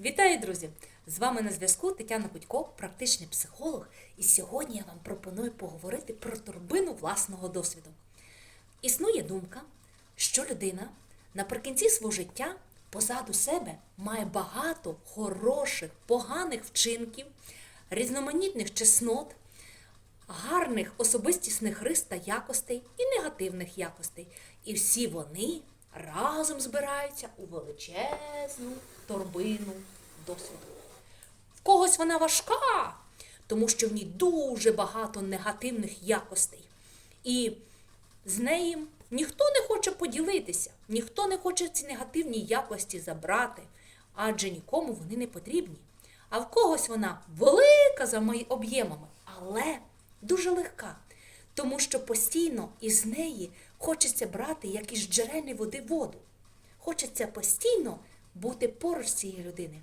Вітаю, друзі! З вами на зв'язку Тетяна Будько, практичний психолог, і сьогодні я вам пропоную поговорити про торбину власного досвіду. Існує думка, що людина наприкінці свого життя позаду себе має багато хороших, поганих вчинків, різноманітних чеснот, гарних особистісних рис та якостей і негативних якостей. І всі вони разом збираються у величезну торбину досвіду. В когось вона важка, тому що в ній дуже багато негативних якостей. І з неї ніхто не хоче поділитися, ніхто не хоче ці негативні якості забрати, адже нікому вони не потрібні. А в когось вона велика за мої об'ємами, але дуже легка, тому що постійно із неї хочеться брати як із джерельної води воду. Хочеться постійно бути поруч з цією людиною,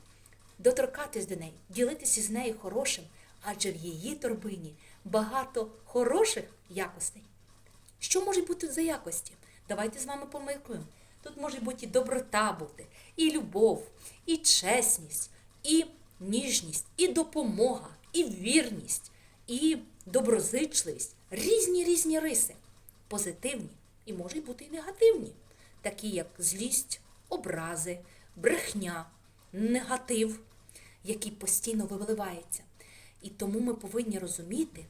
доторкатись до неї, ділитися з нею хорошим, адже в її торбині багато хороших якостей. Що можуть бути за якості? Давайте з вами помилкуємо. Тут може бути і доброта бути, і любов, і чесність, і ніжність, і допомога, і вірність, і доброзичливість. Різні різні риси. Позитивні і можуть бути і негативні, такі як злість, образи, брехня, негатив, який постійно виливається. І тому ми повинні розуміти,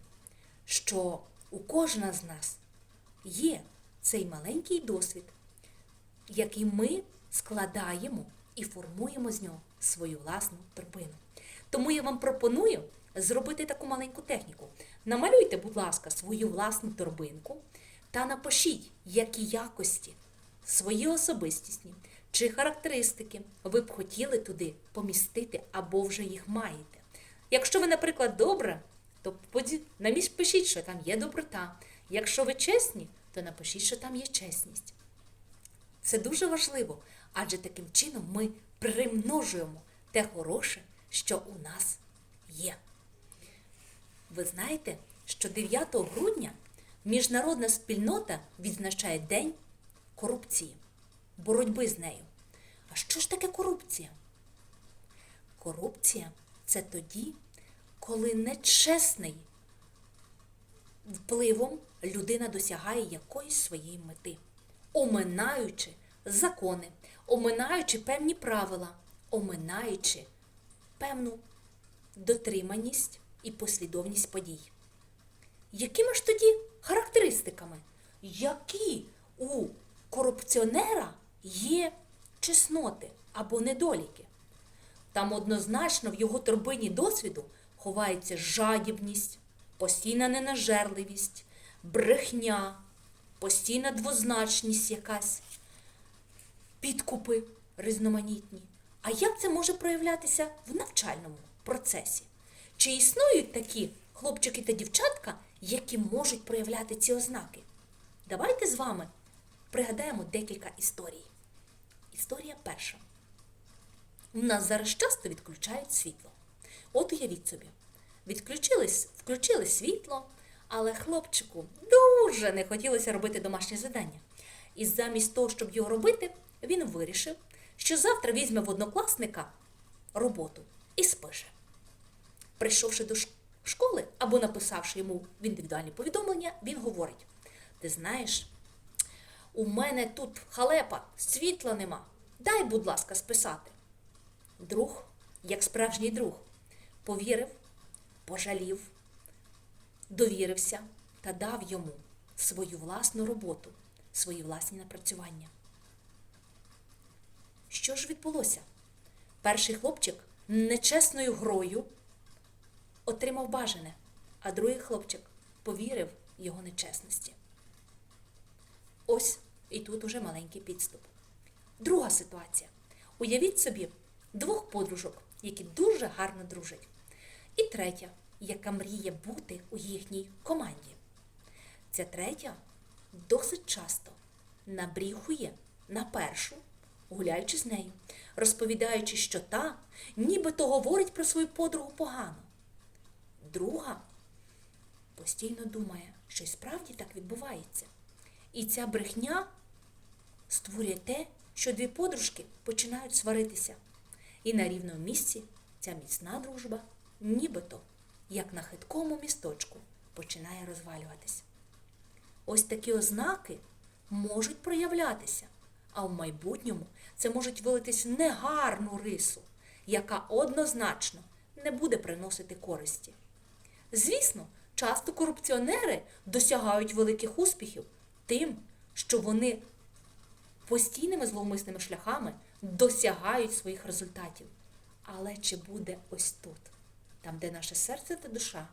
що у кожного з нас є цей маленький досвід, який ми складаємо і формуємо з нього свою власну торбину. Тому я вам пропоную зробити таку маленьку техніку. Намалюйте, будь ласка, свою власну торбинку та напишіть, які якості, свої особистісні чи характеристики ви б хотіли туди помістити або вже їх маєте. Якщо ви, наприклад, добра, то напишіть, що там є доброта. Якщо ви чесні, то напишіть, що там є чесність. Це дуже важливо, адже таким чином ми примножуємо те хороше, що у нас є. Ви знаєте, що 9 грудня міжнародна спільнота відзначає День корупції, боротьби з нею. А що ж таке корупція? Корупція це тоді, коли нечесний впливом людина досягає якоїсь своєї мети, оминаючи закони, оминаючи певні правила, оминаючи певну дотриманість і послідовність подій. Якими ж тоді характеристиками? Які у корупціонера є чесноти або недоліки? Там однозначно в його торбині досвіду ховається жадібність, постійна ненажерливість, брехня, постійна двозначність якась, підкупи різноманітні. А як це може проявлятися в навчальному процесі? Чи існують такі хлопчики та дівчатка, які можуть проявляти ці ознаки? Давайте з вами пригадаємо декілька історій. Історія перша. У нас зараз часто відключають світло. От уявіть собі, відключились, включили світло, але хлопчику дуже не хотілося робити домашнє завдання. І замість того, щоб його робити, він вирішив, що завтра візьме в однокласника роботу і спише. Прийшовши до школи або написавши йому в індивідуальні повідомлення, він говорить: Ти знаєш, у мене тут халепа, світла нема. Дай, будь ласка, списати. Друг, як справжній друг, повірив, пожалів, довірився та дав йому свою власну роботу, свої власні напрацювання. Що ж відбулося? Перший хлопчик нечесною грою отримав бажане, а другий хлопчик повірив його нечесності. Ось і тут уже маленький підступ. Друга ситуація. Уявіть собі двох подружок, які дуже гарно дружать. І третя, яка мріє бути у їхній команді. Ця третя досить часто набріхує на першу, гуляючи з нею, розповідаючи, що та нібито говорить про свою подругу погано. Друга постійно думає, що й справді так відбувається. І ця брехня створює те, що дві подружки починають сваритися. І на рівному місці ця міцна дружба, нібито, як на хиткому місточку, починає розвалюватися. Ось такі ознаки можуть проявлятися, а в майбутньому це можуть вилитись в негарну рису, яка однозначно не буде приносити користі. Звісно, часто корупціонери досягають великих успіхів тим, що вони постійними зловмисними шляхами досягають своїх результатів. Але чи буде ось тут, там, де наше серце та душа,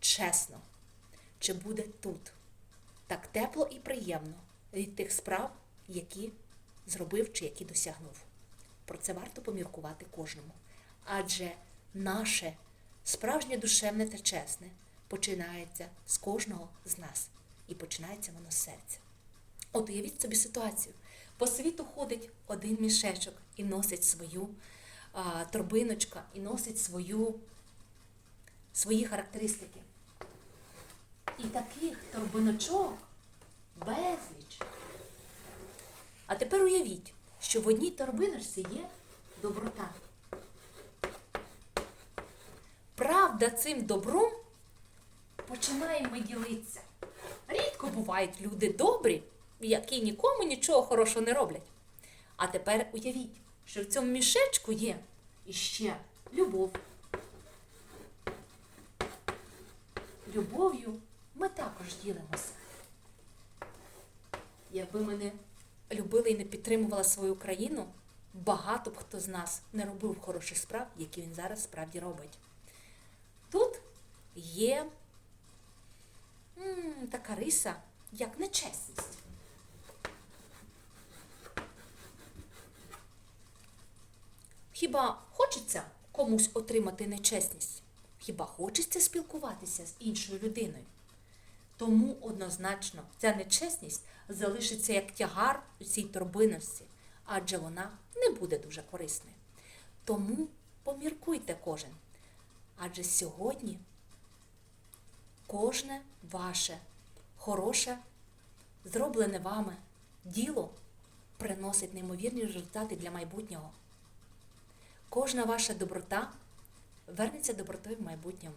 чесно, чи буде тут так тепло і приємно від тих справ, які зробив чи які досягнув? Про це варто поміркувати кожному. Адже наше справжнє душевне та чесне починається з кожного з нас. І починається воно з серця. От уявіть собі ситуацію. По світу ходить один мішечок і носить свою а, торбиночка, і носить свою, свої характеристики. І таких торбиночок безліч. А тепер уявіть, що в одній торбиночці є доброта. Правда, цим добром починаємо ділитися. Рідко бувають люди добрі, які нікому нічого хорошого не роблять. А тепер уявіть, що в цьому мішечку є іще любов. Любов'ю ми також ділимося. Якби ми не любили і не підтримували свою країну, багато б хто з нас не робив хороших справ, які він зараз справді робить. Є м, така риса, як нечесність. Хіба хочеться комусь отримати нечесність? Хіба хочеться спілкуватися з іншою людиною? Тому однозначно ця нечесність залишиться як тягар у цій торбиності, адже вона не буде дуже корисною. Тому поміркуйте кожен. Адже сьогодні кожне ваше хороше, зроблене вами діло приносить неймовірні результати для майбутнього. Кожна ваша доброта вернеться добротою в майбутньому.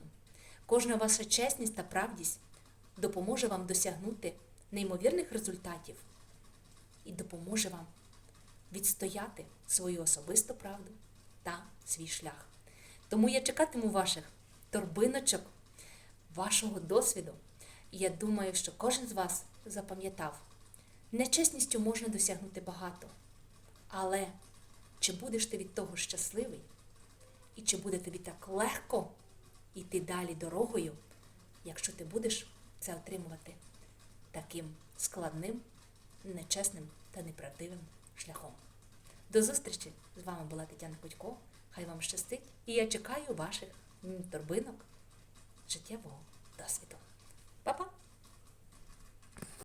Кожна ваша чесність та правдість допоможе вам досягнути неймовірних результатів і допоможе вам відстояти свою особисту правду та свій шлях. Тому я чекатиму ваших торбиночок, вашого досвіду. І я думаю, що кожен з вас запам'ятав, нечесністю можна досягнути багато. Але чи будеш ти від того щасливий? І чи буде тобі так легко йти далі дорогою, якщо ти будеш це отримувати таким складним, нечесним та неправдивим шляхом? До зустрічі! З вами була Тетяна Кудько. Хай вам щастить, і я чекаю ваших торбинок життєвого досвіду.